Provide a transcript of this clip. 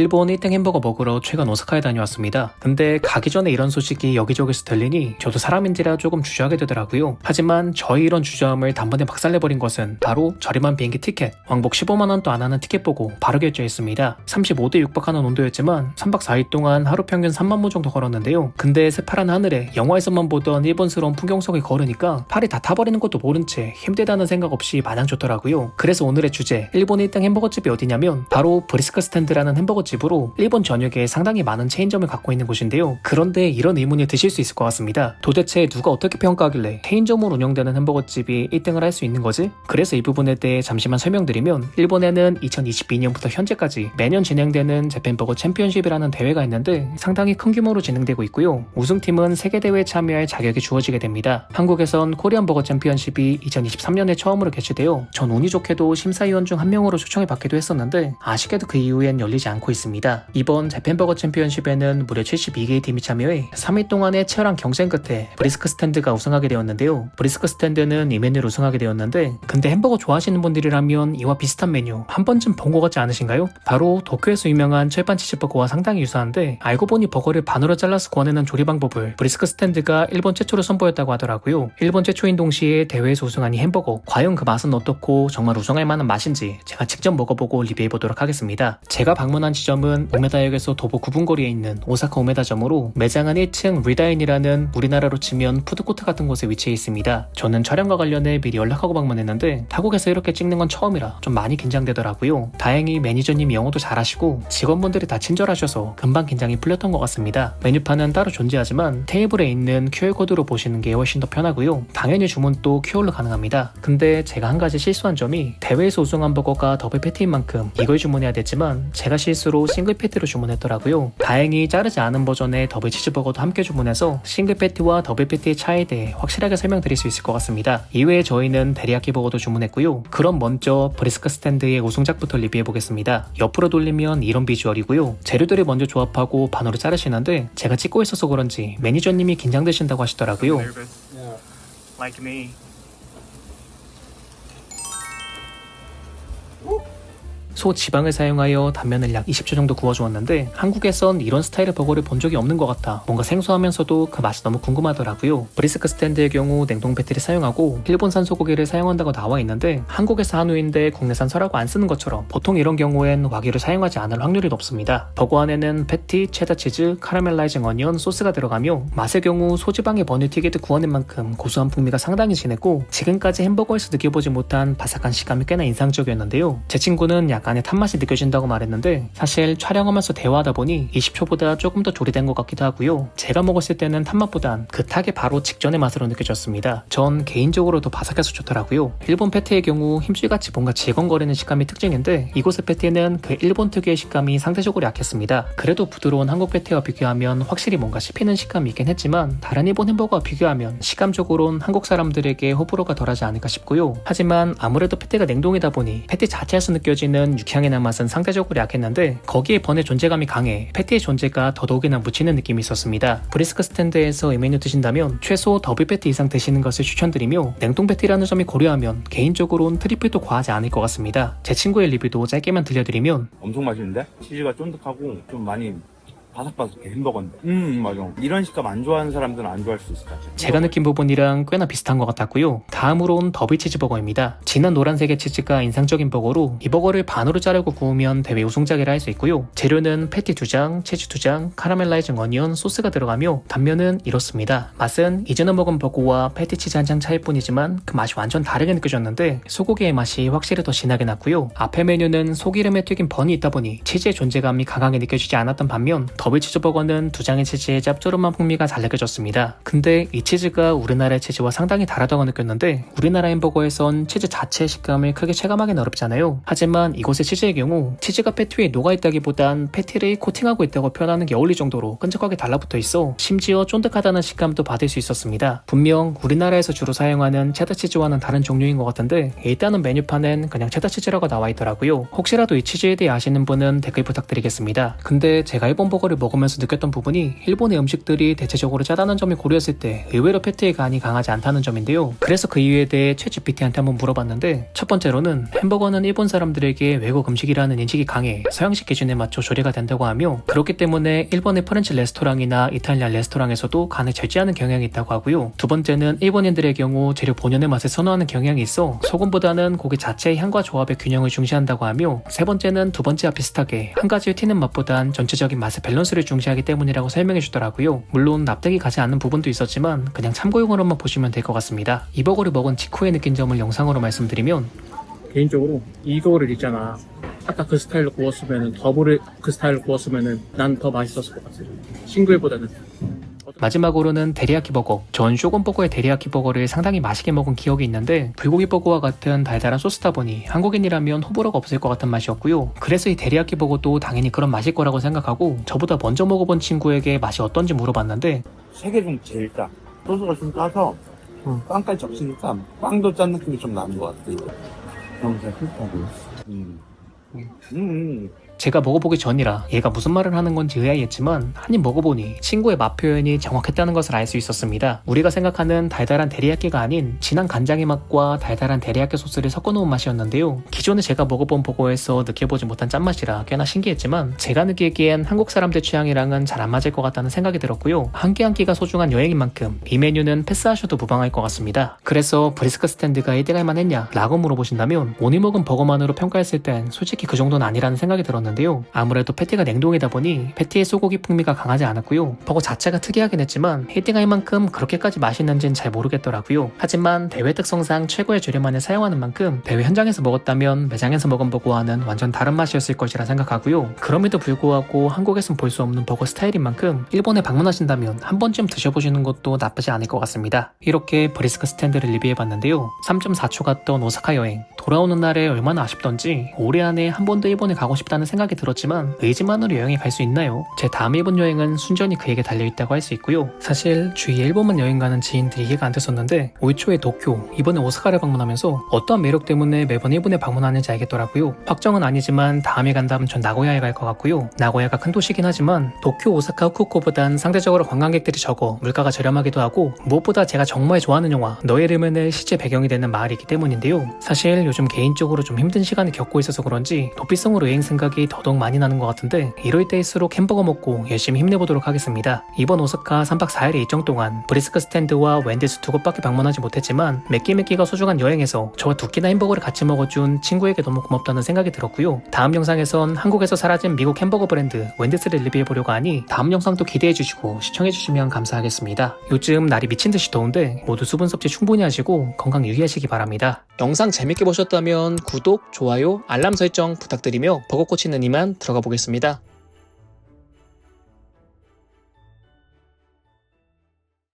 일본 1등 햄버거 먹으러 최근 오사카에 다녀왔습니다. 근데 가기 전에 이런 소식이 여기저기서 들리니 저도 사람인지라 조금 주저하게 되더라고요. 하지만 저희 이런 주저함을 단번에 박살내버린 것은 바로 저렴한 비행기 티켓, 왕복 15만원도 안 하는 티켓 보고 바로 결제했습니다. 35도 육박하는 온도였지만 3박 4일 동안 하루 평균 3만 보 정도 걸었는데요. 근데 새파란 하늘에 영화에서만 보던 일본스러운 풍경 속에 걸으니까 팔이 다 타버리는 것도 모른 채 힘들다는 생각 없이 마냥 좋더라고요. 그래서 오늘의 주제, 일본 1등 햄버거집이 어디냐면 바로 브리스크 스탠드라는 햄버거집 으로 일본 전역에 상당히 많은 체인점을 갖고 있는 곳인데요. 그런데 이런 의문이 드실 수 있을 것 같습니다. 도대체 누가 어떻게 평가하길래 체인점으로 운영되는 햄버거집이 1등을 할 수 있는 거지? 그래서 이 부분에 대해 잠시만 설명드리면 일본에는 2022년부터 현재까지 매년 진행되는 재팬버거 챔피언십이라는 대회가 있는데 상당히 큰 규모로 진행되고 있고요. 우승팀은 세계대회에 참여할 자격이 주어지게 됩니다. 한국에선 코리안 버거 챔피언십이 2023년에 처음으로 개최되어 전 운이 좋게도 심사위원 중 한 명으로 초청을 받기도 했었는데 아쉽게도 그 이후엔 열리지 않고 있습니다. 이번 재팬버거 챔피언십에는 무려 72개의 팀이 참여해 3일 동안의 치열한 경쟁 끝에 브리스크 스탠드가 우승하게 되었는데요. 브리스크 스탠드는 이 메뉴를 우승하게 되었는데 근데 햄버거 좋아하시는 분들이라면 이와 비슷한 메뉴 한 번쯤 본 것 같지 않으신가요? 바로 도쿄에서 유명한 철판 치즈버거와 상당히 유사한데 알고 보니 버거를 반으로 잘라서 구워내는 조리 방법을 브리스크 스탠드가 일본 최초로 선보였다고 하더라고요. 일본 최초인 동시에 대회에서 우승한 이 햄버거 과연 그 맛은 어떻고 정말 우승할 만한 맛인지 제가 직접 먹어보고 리뷰해보도록 하겠습니다. 제가 방문한 지점은 오메다역에서 도보 9분 거리에 있는 오사카 오메다점으로 매장은 1층 리다인이라는 우리나라로 치면 푸드코트 같은 곳에 위치해 있습니다. 저는 촬영과 관련해 미리 연락하고 방문했는데 타국에서 이렇게 찍는 건 처음이라 좀 많이 긴장되더라고요. 다행히 매니저님이 영어도 잘하시고 직원분들이 다 친절하셔서 금방 긴장이 풀렸던 것 같습니다. 메뉴판은 따로 존재하지만 테이블에 있는 QR코드로 보시는 게 훨씬 더 편하고요. 당연히 주문도 QR로 가능합니다. 근데 제가 한 가지 실수한 점이 대회에서 우승한 버거가 더블 패티인 만큼 이걸 주문해야 됐지만 제가 실수 로 싱글 패티로 주문했더라고요. 다행히 자르지 않은 버전의 더블 치즈버거도 함께 주문해서 싱글 패티와 더블 패티의 차이에 대해 확실하게 설명드릴 수 있을 것 같습니다. 이외에 저희는 데리야끼 버거도 주문했고요. 그럼 먼저 브리스크 스탠드의 우승작부터 리뷰해 보겠습니다. 옆으로 돌리면 이런 비주얼이고요. 재료들을 먼저 조합하고 반으로 자르시는데 제가 찍고 있어서 그런지 매니저님이 긴장되신다고 하시더라고요. 소 지방을 사용하여 단면을 약 20초 정도 구워주었는데 한국에선 이런 스타일의 버거를 본 적이 없는 것 같아 뭔가 생소하면서도 그 맛이 너무 궁금하더라고요. 브리스크 스탠드의 경우 냉동 패티를 사용하고 일본산 소고기를 사용한다고 나와 있는데 한국에서 한우인데 국내산 설하고 안 쓰는 것처럼 보통 이런 경우엔 와규를 사용하지 않을 확률이 높습니다. 버거 안에는 패티, 체다 치즈, 카라멜라이징 어니언, 소스가 들어가며 맛의 경우 소지방의 튀기듯 구워낸 만큼 고소한 풍미가 상당히 진했고 지금까지 햄버거에서 느껴보지 못한 바삭한 식감이 꽤나 인상적이었는데요. 제 친구는 약간 의 탄맛이 느껴진다고 말했는데 사실 촬영하면서 대화하다 보니 20초보다 조금 더 조리된 것 같기도 하고요. 제가 먹었을 때는 탄맛보단 그 탁의 바로 직전의 맛으로 느껴졌습니다. 전 개인적으로 더 바삭해서 좋더라고요. 일본 패티의 경우 힘줄같이 뭔가 질겅거리는 식감이 특징인데 이곳의 패티는 그 일본 특유의 식감이 상대적으로 약했습니다. 그래도 부드러운 한국 패티와 비교하면 확실히 뭔가 씹히는 식감이 있긴 했지만 다른 일본 햄버거와 비교하면 식감적으로는 한국 사람들에게 호불호가 덜하지 않을까 싶고요. 하지만 아무래도 패티가 냉동이다 보니 패티 자체에서 느껴지는 육향이나 맛은 상대적으로 약했는데 거기에 번의 존재감이 강해 패티의 존재가 더더욱이나 묻히는 느낌이 있었습니다. 브리스크 스탠드에서 이 메뉴 드신다면 최소 더블 패티 이상 드시는 것을 추천드리며 냉동 패티라는 점이 고려하면 개인적으로는 트리플도 과하지 않을 것 같습니다. 제 친구의 리뷰도 짧게만 들려드리면 엄청 맛있는데? 치즈가 쫀득하고 좀 많이 바삭바삭해 햄버거인데 음 맞아 이런 식감 안 좋아하는 사람들은 안 좋아할 수 있을 것 같아 제가 느낀 부분이랑 꽤나 비슷한 것 같았고요. 다음으로는 더블 치즈버거입니다. 진한 노란색의 치즈가 인상적인 버거로 이 버거를 반으로 자르고 구우면 대회 우승작이라 할 수 있고요. 재료는 패티 2장, 치즈 2장, 카라멜라이징 어니언, 소스가 들어가며 단면은 이렇습니다. 맛은 이전에 먹은 버거와 패티 치즈 한 장 차일 뿐이지만 그 맛이 완전 다르게 느껴졌는데 소고기의 맛이 확실히 더 진하게 났고요. 앞에 메뉴는 소기름에 튀긴 번이 있다 보니 치즈의 존재감이 강하게 느껴지지 않았던 반면 더블 치즈버거는 두 장의 치즈의 짭조름한 풍미가 잘 느껴졌습니다. 근데 이 치즈가 우리나라의 치즈와 상당히 다르다고 느꼈는데 우리나라 햄버거에선 치즈 자체의 식감을 크게 체감하기는 어렵잖아요. 하지만 이곳의 치즈의 경우 치즈가 패티 위에 녹아있다기보단 패티를 코팅하고 있다고 표현하는 게 어울릴 정도로 끈적하게 달라붙어 있어 심지어 쫀득하다는 식감도 받을 수 있었습니다. 분명 우리나라에서 주로 사용하는 체다 치즈와는 다른 종류인 것 같은데 일단은 메뉴판엔 그냥 체다 치즈라고 나와 있더라고요. 혹시라도 이 치즈에 대해 아시는 분은 댓글 부탁드리겠습니다. 근데 제가 일본 버거를 햄버거를 먹으면서 느꼈던 부분이 일본의 음식들이 대체적으로 짜다는 점을 고려했을 때 의외로 패트의 간이 강하지 않다는 점인데요. 그래서 그 이유에 대해 챗GPT한테 한번 물어봤는데 첫 번째로는 햄버거는 일본 사람들에게 외국 음식이라는 인식이 강해 서양식 기준에 맞춰 조리가 된다고 하며 그렇기 때문에 일본의 프렌치 레스토랑이나 이탈리안 레스토랑에서도 간을 절제하는 경향이 있다고 하고요. 두 번째는 일본인들의 경우 재료 본연의 맛을 선호하는 경향이 있어 소금보다는 고기 자체의 향과 조합의 균형을 중시한다고 하며 세 번째는 두 번째와 비슷하게 한 가지의 튀는 맛보단 전체적인 맛의 밸런스 를 중시하기 때문이라고 설명해 주더라고요. 물론 납득이 가지 않는 부분도 있었지만 그냥 참고용으로만 보시면 될 것 같습니다. 이 버거를 먹은 직후에 느낀 점을 영상으로 말씀드리면 개인적으로 이거를 있잖아. 아까 그 스타일로 구웠으면은 더블을 그 스타일로 구웠으면은 난더 맛있었을 것 같아. 싱글보다는. 마지막으로는 데리야키 버거. 전 쇼건 버거의 데리야키 버거를 상당히 맛있게 먹은 기억이 있는데 불고기 버거와 같은 달달한 소스다 보니 한국인이라면 호불호가 없을 것 같은 맛이었고요. 그래서 이 데리야키 버거도 당연히 그런 맛일 거라고 생각하고 저보다 먼저 먹어본 친구에게 맛이 어떤지 물어봤는데 세개중 제일 짜. 소스가 좀 짜서 빵까지 적시니까 빵도 짠 느낌이 좀 나는 것 같아. 너무 잘 싫다고. 음. 음. 음. 제가 먹어보기 전이라 얘가 무슨 말을 하는 건지 의아했지만 한 입 먹어보니 친구의 맛 표현이 정확했다는 것을 알 수 있었습니다. 우리가 생각하는 달달한 데리야끼가 아닌 진한 간장의 맛과 달달한 데리야끼 소스를 섞어놓은 맛이었는데요. 기존에 제가 먹어본 버거에서 느껴보지 못한 짠맛이라 꽤나 신기했지만 제가 느끼기엔 한국 사람들 취향이랑은 잘 안 맞을 것 같다는 생각이 들었고요. 한 끼 한 끼가 소중한 여행인 만큼 이 메뉴는 패스하셔도 무방할 것 같습니다. 그래서 브리스크 스탠드가 1등 할 만했냐? 라고 물어보신다면 오늘 먹은 버거만으로 평가했을 땐 솔직히 그 정도는 아니라는 생각이 들었는데 요. 아무래도 패티가 냉동이다 보니 패티의 소고기 풍미가 강하지 않았고요. 버거 자체가 특이하긴 했지만 1등할 만큼 그렇게까지 맛있는지는 잘 모르겠더라고요. 하지만 대회 특성상 최고의 재료만을 사용하는 만큼 대회 현장에서 먹었다면 매장에서 먹은 버거와는 완전 다른 맛이었을 것이라 생각하고요. 그럼에도 불구하고 한국에선 볼 수 없는 버거 스타일인 만큼 일본에 방문하신다면 한 번쯤 드셔보시는 것도 나쁘지 않을 것 같습니다. 이렇게 브리스크 스탠드를 리뷰해봤는데요. 3.4초 갔던 오사카 여행 돌아오는 날에 얼마나 아쉽던지 올해 안에 한번더 일본에 가고 싶다는 생각 이 들었지만 의지만으로 여행에 갈 수 있나요? 제 다음 일본 여행은 순전히 그에게 달려있다고 할 수 있고요. 사실 주위에 일본만 여행 가는 지인들이 이해가 안 됐었는데 올 초에 도쿄, 이번에 오사카를 방문하면서 어떠한 매력 때문에 매번 일본에 방문하는지 알겠더라고요. 확정은 아니지만 다음에 간다면 전 나고야에 갈 것 같고요. 나고야가 큰 도시긴 하지만 도쿄, 오사카, 후쿠오카보단 상대적으로 관광객들이 적어 물가가 저렴하기도 하고 무엇보다 제가 정말 좋아하는 영화 너의 이름은 실제 배경이 되는 마을이기 때문인데요. 사실 요즘 개인적으로 좀 힘든 시간을 겪고 있어서 그런지 도피성으로 여행 생각이 더더욱 많이 나는 것 같은데 이럴 때일수록 햄버거 먹고 열심히 힘내보도록 하겠습니다. 이번 오사카 3박 4일의 일정 동안 브리스크 스탠드와 웬디스 두 곳밖에 방문하지 못했지만 몇끼몇끼가 소중한 여행에서 저와 두 끼나 햄버거를 같이 먹어준 친구에게 너무 고맙다는 생각이 들었고요. 다음 영상에선 한국에서 사라진 미국 햄버거 브랜드 웬디스를 리뷰해보려고 하니 다음 영상도 기대해주시고 시청해주시면 감사하겠습니다. 요즘 날이 미친듯이 더운데 모두 수분 섭취 충분히 하시고 건강 유의하시기 바랍니다. 영상 재밌게 보셨다면 구독, 좋아요, 알람 설정 부탁드리며 버거 꽂히는 이만 들어가 보겠습니다.